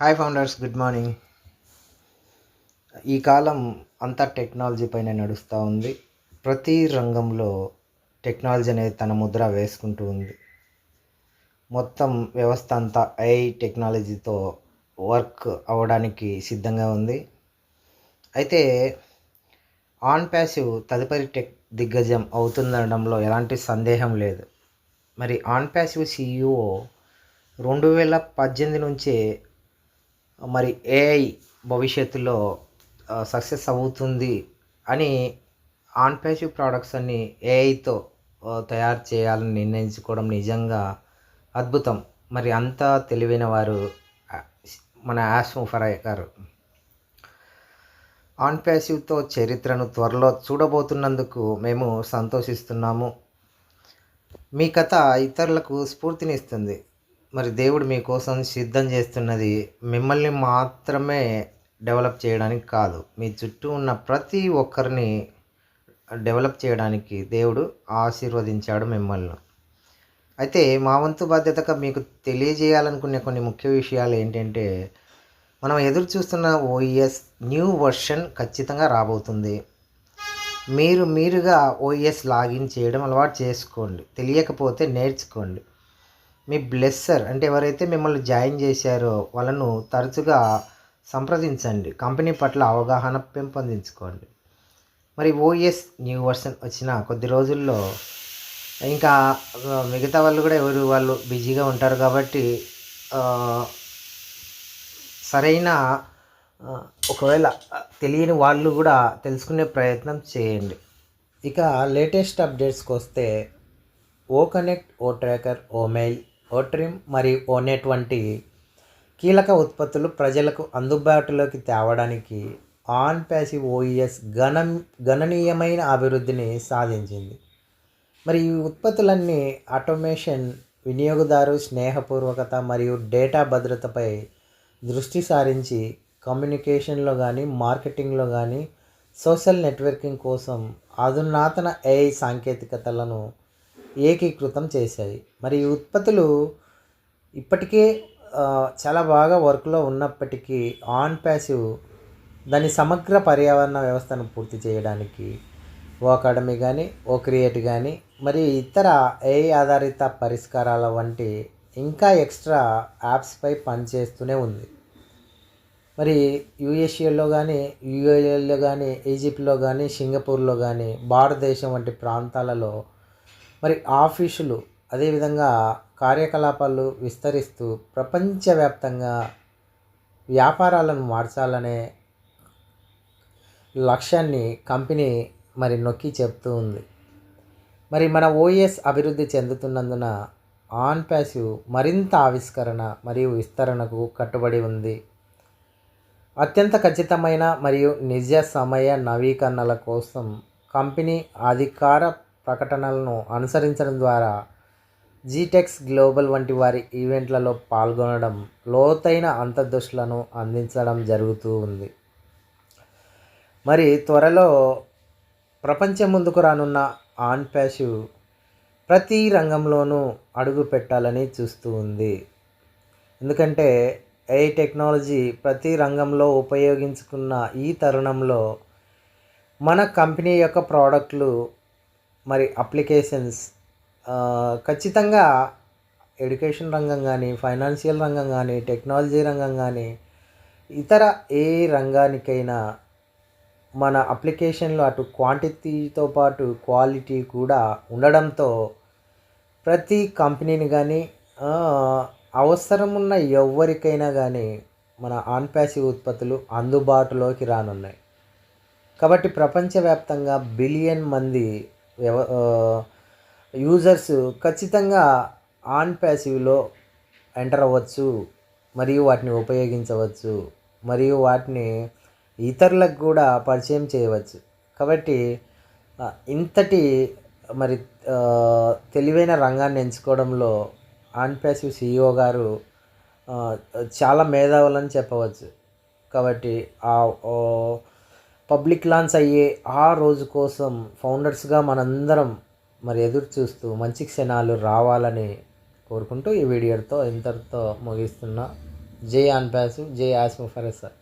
Hi founders good morning ఈ కాలం అంతా technology పైన నడుస్తూ ఉంది. ప్రతి రంగంలో టెక్నాలజీ అనేది తన ముద్ర వేసుకుంటూ ఉంది. మొత్తం వ్యవస్థ అంతా ఐ టెక్నాలజీతో వర్క్ అవ్వడానికి సిద్ధంగా ఉంది. అయితే ఆన్ ప్యాసివ్ తదుపరి టెక్ దిగ్గజం అవుతుందనడంలో ఎలాంటి సందేహం లేదు. మరి ఆన్ ప్యాసివ్ సిఇఓ రెండు వేల పద్దెనిమిది నుంచే మరి ఏఐ భవిష్యత్తులో సక్సెస్ అవుతుంది అని ఆన్ ప్యాసివ్ ప్రోడక్ట్స్ అన్ని ఏఐతో తయారు చేయాలని నిర్ణయించుకోవడం నిజంగా అద్భుతం. మరి అంత తెలివైన వారు మన ఆశ్వం ఫరాయ్ గారు. ఆన్ ప్యాసివ్తో చరిత్రను త్వరలో చూడబోతున్నందుకు మేము సంతోషిస్తున్నాము. మీ కథ ఇతరులకు స్ఫూర్తినిస్తుంది. మరి దేవుడు మీకోసం సిద్ధం చేస్తున్నది మిమ్మల్ని మాత్రమే డెవలప్ చేయడానికి కాదు. మీ చుట్టూ ఉన్న ప్రతి ఒక్కరిని డెవలప్ చేయడానికి దేవుడు ఆశీర్వదించాడు మిమ్మల్ని. అయితే మా వంతు బాధ్యతగా మీకు తెలియజేయాలనుకునే కొన్ని ముఖ్య విషయాలు ఏంటంటే మనం ఎదురు చూస్తున్న ఓఈఎస్ న్యూ వర్షన్ ఖచ్చితంగా రాబోతుంది. మీరు మీరుగా ఓఎస్ లాగిన్ చేయడం అలవాటు చేసుకోండి. తెలియకపోతే నేర్చుకోండి. మీ బ్లెస్సర్ అంటే ఎవరైతే మిమ్మల్ని జాయిన్ చేశారో వాళ్ళను తరచుగా సంప్రదించండి. కంపెనీ పట్ల అవగాహన పెంపొందించుకోండి. మరి ఓఎస్ న్యూ వర్షన్ వచ్చిన కొద్ది రోజుల్లో ఇంకా మిగతా వాళ్ళు కూడా ఎవరు వాళ్ళు బిజీగా ఉంటారు కాబట్టి సరైన ఒకవేళ తెలియని వాళ్ళు కూడా తెలుసుకునే ప్రయత్నం చేయండి. ఇక లేటెస్ట్ అప్డేట్స్కి వస్తే O connect O tracker O mail ఓట్రిమ్ మరియు ఓ వంటి కీలక ఉత్పత్తులు ప్రజలకు అందుబాటులోకి తేవడానికి ఆన్ ప్యాసివ్ ఓఈఎస్ గణ గణనీయమైన అభివృద్ధిని సాధించింది. మరి ఈ ఉత్పత్తులన్నీ ఆటోమేషన్ వినియోగదారు స్నేహపూర్వకత మరియు డేటా భద్రతపై దృష్టి సారించి కమ్యూనికేషన్లో కానీ మార్కెటింగ్లో కానీ సోషల్ నెట్వర్కింగ్ కోసం అధునాతన ఏఐ సాంకేతికతలను ఏకీకృతం చేశాయి. మరి ఈ ఉత్పత్తులు ఇప్పటికే చాలా బాగా వర్క్లో ఉన్నప్పటికీ ఆన్ ప్యాసివ్ దాని సమగ్ర పర్యావరణ వ్యవస్థను పూర్తి చేయడానికి ఓ అకాడమీ కానీ ఓ క్రియేట్ కానీ మరి ఇతర ఏఐ ఆధారిత పరిష్కారాల వంటి ఇంకా ఎక్స్ట్రా యాప్స్పై పనిచేస్తూనే ఉంది. మరి యుఎస్ఏలో కానీ యుఏఎల్లో కానీ ఈజిప్ట్లో కానీ సింగపూర్లో కానీ భారతదేశం వంటి ప్రాంతాలలో మరి ఆఫీసులు అదేవిధంగా కార్యకలాపాలు విస్తరిస్తూ ప్రపంచవ్యాప్తంగా వ్యాపారాలను మార్చాలనే లక్ష్యాన్ని కంపెనీ మరి నొక్కి చెప్తూ ఉంది. మరి మన ఓఎస్ అభివృద్ధి చెందుతున్నందున ఆన్ ప్యాసివ్ మరింత ఆవిష్కరణ మరియు విస్తరణకు కట్టుబడి ఉంది. అత్యంత ఖచ్చితమైన మరియు నిజ సమయ నవీకరణల కోసం కంపెనీ అధికార ప్రకటనలను అనుసరించడం ద్వారా జీటెక్స్ గ్లోబల్ వంటి వారి ఈవెంట్లలో పాల్గొనడం లోతైన అంతర్దృష్టులను అందించడం జరుగుతూ ఉంది. మరి త్వరలో ప్రపంచం ముందుకు రానున్న ఆన్ ప్యాషు ప్రతి రంగంలోనూ అడుగు పెట్టాలని చూస్తూ ఉంది. ఎందుకంటే ఏ టెక్నాలజీ ప్రతి రంగంలో ఉపయోగించుకున్న ఈ తరుణంలో మన కంపెనీ యొక్క ప్రోడక్ట్లు మరి అప్లికేషన్స్ ఖచ్చితంగా ఎడ్యుకేషన్ రంగం కానీ ఫైనాన్షియల్ రంగం కానీ టెక్నాలజీ రంగం కానీ ఇతర ఏ రంగానికైనా మన అప్లికేషన్లో అటు క్వాంటిటీతో పాటు క్వాలిటీ కూడా ఉండడంతో ప్రతి కంపెనీని కానీ అవసరం ఉన్న ఎవరికైనా కానీ మన ఆన్ ప్యాసివ్ ఉత్పత్తులు అందుబాటులోకి రానున్నాయి. కాబట్టి ప్రపంచవ్యాప్తంగా బిలియన్ మంది వ్యవ యూజర్స్ ఖచ్చితంగా ఆన్ ప్యాసివ్లో ఎంటర్ అవ్వచ్చు మరియు వాటిని ఉపయోగించవచ్చు మరియు వాటిని ఇతరులకు కూడా పరిచయం చేయవచ్చు. కాబట్టి ఇంతటి మరి తెలివైన రంగాన్ని ఎంచుకోవడంలో ఆన్ ప్యాసివ్ సిఇఓ గారు చాలా మేధావులని చెప్పవచ్చు. కాబట్టి ఆ పబ్లిక్ లాంచ్ అయ్యే ఆ రోజు కోసం ఫౌండర్స్గా మనందరం మరి ఎదురు చూస్తూ మంచి క్షణాలు రావాలని కోరుకుంటూ ఈ వీడియోతో ఇంతటితో ముగిస్తున్నా. జై ఆన్ ప్యాసు జై ఆస్ము సార్.